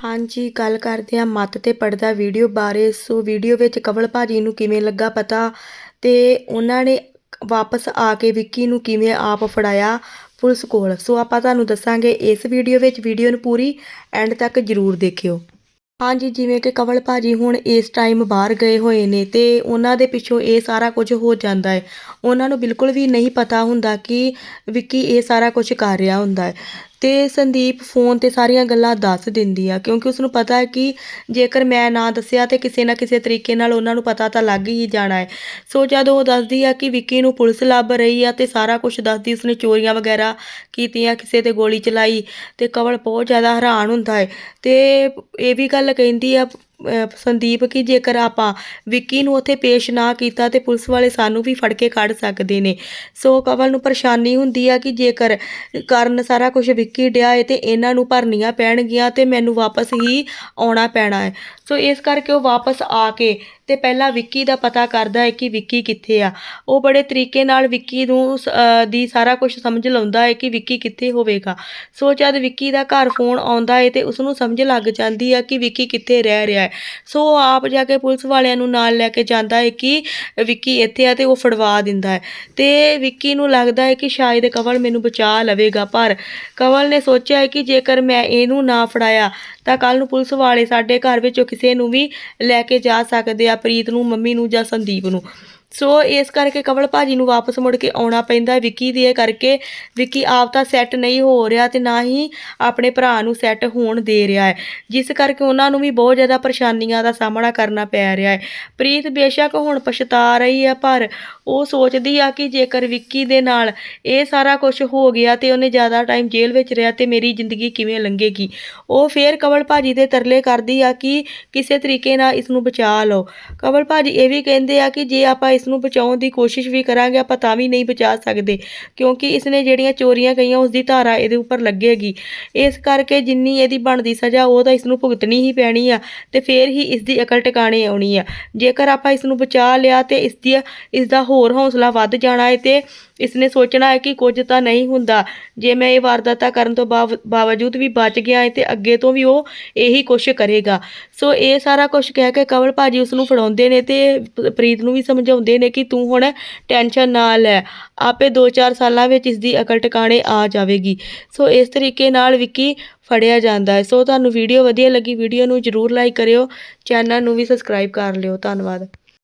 ਹਾਂਜੀ, ਗੱਲ ਕਰਦੇ ਹਾਂ ਮੱਤ ਤੇ ਪੜਦਾ ਵੀਡੀਓ ਬਾਰੇ। ਸੋ ਵੀਡੀਓ ਵਿੱਚ ਕਵਲ ਭਾਜੀ ਨੂੰ ਕਿਵੇਂ ਲੱਗਾ ਪਤਾ ਤੇ ਉਹਨਾਂ ਨੇ ਵਾਪਸ ਆ ਕੇ ਵਿੱਕੀ ਨੂੰ ਕਿਵੇਂ ਆਪ ਫੜਾਇਆ ਪੁਲਿਸ ਕੋਲ। ਸੋ ਆਪਾਂ ਤੁਹਾਨੂੰ ਦੱਸਾਂਗੇ ਇਸ ਵੀਡੀਓ ਵਿੱਚ। ਵੀਡੀਓ ਨੂੰ ਪੂਰੀ ਐਂਡ ਤੱਕ ਜ਼ਰੂਰ ਦੇਖਿਓ। ਹਾਂਜੀ, ਜਿਵੇਂ ਕਿ ਕਵਲ ਭਾਜੀ ਹੁਣ ਇਸ ਟਾਈਮ ਬਾਹਰ ਗਏ ਹੋਏ ਨੇ ਤੇ ਉਹਨਾਂ ਦੇ ਪਿੱਛੋਂ ਇਹ ਸਾਰਾ ਕੁਝ ਹੋ ਜਾਂਦਾ ਹੈ। ਉਹਨਾਂ ਨੂੰ ਬਿਲਕੁਲ ਵੀ ਨਹੀਂ ਪਤਾ ਹੁੰਦਾ ਕਿ ਵਿੱਕੀ ਇਹ ਸਾਰਾ ਕੁਝ ਕਰ ਰਿਹਾ ਹੁੰਦਾ ਹੈ। ਤੇ ਸੰਦੀਪ ਫੋਨ ਤੇ ਸਾਰੀਆਂ ਗੱਲਾਂ ਦੱਸ ਦਿੰਦੀ ਆ, ਕਿਉਂਕਿ ਉਸ ਨੂੰ ਪਤਾ ਹੈ ਕਿ ਜੇਕਰ ਮੈਂ ਨਾ ਦੱਸਿਆ ਤੇ ਕਿਸੇ ਨਾ ਕਿਸੇ ਤਰੀਕੇ ਨਾਲ ਉਹਨਾਂ ਨੂੰ ਪਤਾ ਤਾਂ ਲੱਗ ਹੀ ਜਾਣਾ ਹੈ। ਸੋ ਜਦ ਉਹ ਦੱਸਦੀ ਆ ਕਿ ਵਿੱਕੀ ਨੂੰ ਪੁਲਿਸ ਲੱਭ ਰਹੀ ਆ ਤੇ ਸਾਰਾ ਕੁਝ ਦੱਸਦੀ, ਉਸਨੇ ਚੋਰੀਆਂ ਵਗੈਰਾ ਕੀਤੀਆਂ, ਕਿਸੇ ਤੇ ਗੋਲੀ ਚਲਾਈ ਤੇ ਕਵਲ ਬਹੁਤ ਜ਼ਿਆਦਾ ਹੈਰਾਨ ਹੁੰਦਾ ਹੈ। ਤੇ ਇਹ ਵੀ ਗੱਲ ਕਹਿੰਦੀ ਆ ਸੰਦੀਪ ਕਿ ਜੇਕਰ ਆਪਾਂ ਵਿੱਕੀ ਨੂੰ ਉੱਥੇ ਪੇਸ਼ ਨਾ ਕੀਤਾ ਤੇ ਪੁਲਿਸ ਵਾਲੇ ਸਾਨੂੰ ਵੀ ਫੜ ਕੇ ਕੱਢ ਸਕਦੇ ਨੇ। ਸੋ ਕਵਲ ਨੂੰ ਪਰੇਸ਼ਾਨੀ ਹੁੰਦੀ ਆ ਕਿ ਜੇਕਰ ਕਰਨ ਸਾਰਾ ਕੁਝ ਵਿੱਕੀ ਡਿਆ ਏ ਤੇ ਇਹਨਾਂ ਨੂੰ ਭਰਨੀਆਂ ਪੈਣਗੀਆਂ ਤੇ ਮੈਨੂੰ ਵਾਪਸ ਹੀ ਆਉਣਾ ਪੈਣਾ ਹੈ ਸੋ ਇਸ ਕਰਕੇ ਉਹ ਵਾਪਸ ਆ ਕੇ ਤੇ ਪਹਿਲਾਂ ਵਿੱਕੀ ਦਾ ਪਤਾ ਕਰਦਾ ਹੈ ਕਿ ਵਿੱਕੀ ਕਿੱਥੇ ਆ। ਉਹ ਬੜੇ ਤਰੀਕੇ ਨਾਲ ਵਿੱਕੀ ਨੂੰ ਸ- ਦੀ ਸਾਰਾ ਕੁਝ ਸਮਝ ਲਾਉਂਦਾ ਹੈ ਕਿ ਵਿੱਕੀ ਕਿੱਥੇ ਹੋਵੇਗਾ। ਸੋ ਜਦ ਵਿੱਕੀ ਦਾ ਘਰ ਫੋਨ ਆਉਂਦਾ ਹੈ ਤੇ ਉਸ ਨੂੰ ਸਮਝ ਲੱਗ ਜਾਂਦੀ ਆ ਕਿ ਵਿੱਕੀ ਕਿੱਥੇ ਰਹਿ ਰਿਹਾ ਹੈ ਸੋ ਆਪ ਜਾ ਕੇ ਪੁਲਿਸ ਵਾਲਿਆਂ ਨੂੰ ਨਾਲ ਲੈ ਕੇ ਜਾਂਦਾ ਹੈ ਕਿ ਵਿੱਕੀ ਇੱਥੇ ਆ ਤੇ ਉਹ ਫੜਵਾ ਦਿੰਦਾ ਹੈ। ਤੇ ਵਿੱਕੀ ਨੂੰ ਲੱਗਦਾ ਹੈ ਕਿ ਸ਼ਾਇਦ ਕਵਲ ਮੈਨੂੰ ਬਚਾ ਲਵੇਗਾ, ਪਰ ਕਵਲ ਨੇ ਸੋਚਿਆ ਹੈ ਕਿ ਜੇਕਰ ਮੈਂ ਇਹਨੂੰ ਨਾ ਫੜਾਇਆ, ਤਾਂ ਕੱਲ ਨੂੰ ਪੁਲਿਸ ਵਾਲੇ ਸਾਡੇ ਘਰ ਵਿੱਚੋਂ ਕਿਸੇ ਨੂੰ ਵੀ ਲੈ ਕੇ ਜਾ ਸਕਦੇ ਆ, ਪ੍ਰੀਤ ਨੂੰ, ਮੰਮੀ ਨੂੰ ਜਾਂ ਸੰਦੀਪ ਨੂੰ। ਸੋ ਇਸ ਕਰਕੇ ਕਵਲ ਭਾਜੀ ਨੂੰ ਵਾਪਸ ਮੁੜ ਕੇ ਆਉਣਾ ਪੈਂਦਾ ਵਿੱਕੀ ਦੇ ਕਰਕੇ ਵਿੱਕੀ ਆਪ ਤਾਂ ਸੈੱਟ ਨਹੀਂ ਹੋ ਰਿਹਾ ਤੇ ਨਾ ਹੀ ਆਪਣੇ ਭਰਾ ਨੂੰ ਸੈੱਟ ਹੋਣ ਦੇ ਰਿਹਾ ਹੈ। ਜਿਸ ਕਰਕੇ ਉਹਨਾਂ ਨੂੰ ਵੀ ਬਹੁਤ ਜ਼ਿਆਦਾ ਪਰੇਸ਼ਾਨੀਆਂ ਦਾ ਸਾਹਮਣਾ ਕਰਨਾ ਪੈ ਰਿਹਾ ਹੈ। ਪ੍ਰੀਤ ਬੇਸ਼ੱਕ ਹੁਣ ਪਛਤਾ ਰਹੀ ਹੈ, ਪਰ ਉਹ ਸੋਚਦੀ ਆ ਕਿ ਜੇਕਰ ਵਿੱਕੀ ਦੇ ਨਾਲ ਇਹ ਸਾਰਾ ਕੁਝ ਹੋ ਗਿਆ ਤੇ ਉਹਨੇ ਜ਼ਿਆਦਾ ਟਾਈਮ ਜੇਲ੍ਹ ਵਿੱਚ ਰਿਹਾ ਤੇ ਮੇਰੀ ਜ਼ਿੰਦਗੀ ਕਿਵੇਂ ਲੰਘੇਗੀ? ਉਹ ਫੇਰ ਕਵਲ ਭਾਜੀ ਦੇ ਤਰਲੇ ਕਰਦੀ ਆ ਕਿ ਕਿਸੇ ਤਰੀਕੇ ਨਾਲ ਇਸ ਨੂੰ ਬਚਾ ਲਓ। ਕਵਲ ਭਾਜੀ ਇਹ ਵੀ ਕਹਿੰਦੇ ਆ ਕਿ ਜੇ ਆਪਾਂ ਇਸ ਨੂੰ ਬਚਾਉਣ ਦੀ ਕੋਸ਼ਿਸ਼ ਵੀ ਕਰਾਂਗੇ, ਆਪਾਂ ਤਾਂ ਵੀ ਨਹੀਂ ਬਚਾ ਸਕਦੇ, ਕਿਉਂਕਿ ਇਸ ਨੇ ਜਿਹੜੀਆਂ ਚੋਰੀਆਂ ਕਈਆਂ ਉਸ ਦੀ ਧਾਰਾ ਇਹਦੇ ਉੱਪਰ ਲੱਗੇਗੀ। ਇਸ ਕਰਕੇ ਜਿੰਨੀ ਇਹਦੀ ਬਣਦੀ ਸਜ਼ਾ, ਉਹ ਤਾਂ ਇਸ ਨੂੰ ਭੁਗਤਣੀ ਹੀ ਪੈਣੀ ਆ ਤੇ ਫੇਰ ਹੀ ਇਸ ਦੀ ਅਕਲ ਟਿਕਾਣੇ ਆਉਣੀ ਆ। ਜੇਕਰ ਆਪਾਂ ਇਸ ਨੂੰ ਬਚਾ ਲਿਆ ਤੇ ਇਸ ਦੀ ਇਸ ਦਾ ਹੋਰ ਹੌਸਲਾ ਵੱਧ ਜਾਣਾ ਹੈ ਤੇ ਇਸ ਨੇ ਸੋਚਣਾ ਹੈ ਕਿ ਕੁਝ ਤਾਂ ਨਹੀਂ ਹੁੰਦਾ। ਜੇ ਮੈਂ ਇਹ ਵਾਰਦਾਤਾਂ ਕਰਨ ਤੋਂ ਬਾਵ- ਬਾਵਜੂਦ ਵੀ ਬਚ ਗਿਆ ਹੈ ਤੇ ਅੱਗੇ ਤੋਂ ਵੀ ਉਹ ਇਹੀ ਕੁਛ ਕਰੇਗਾ। ਸੋ ਇਹ ਸਾਰਾ ਕੁਝ ਕਹਿ ਕੇ ਕਵਲ ਭਾਜੀ ਉਸ ਨੂੰ ਫੜਾਉਂਦੇ ਨੇ ਤੇ ਪ੍ਰੀਤ ਨੂੰ ਵੀ ਸਮਝਾਉਂਦੇ ਨੇ ਕਿ ਤੂੰ ਹੁਣ ਟੈਨਸ਼ਨ ਨਾ ਲੈ। ਆਪੇ 2-4 ਸਾਲਾਂ ਵਿੱਚ ਇਸ ਦੀ ਅਕਲ ਟਿਕਾਣੇ ਆ ਜਾਵੇਗੀ। ਸੋ ਇਸ ਤਰੀਕੇ ਨਾਲ ਵਿੱਕੀ ਫੜਿਆ ਜਾਂਦਾ ਹੈ ਸੋ ਤੁਹਾਨੂੰ ਵੀਡੀਓ ਵਧੀਆ ਲੱਗੀ, ਵੀਡੀਓ ਨੂੰ ਜਰੂਰ ਲਾਈਕ ਕਰਿਓ। ਚੈਨਲ ਨੂੰ ਵੀ ਸਬਸਕ੍ਰਾਈਬ ਕਰ ਲਿਓ। ਧੰਨਵਾਦ।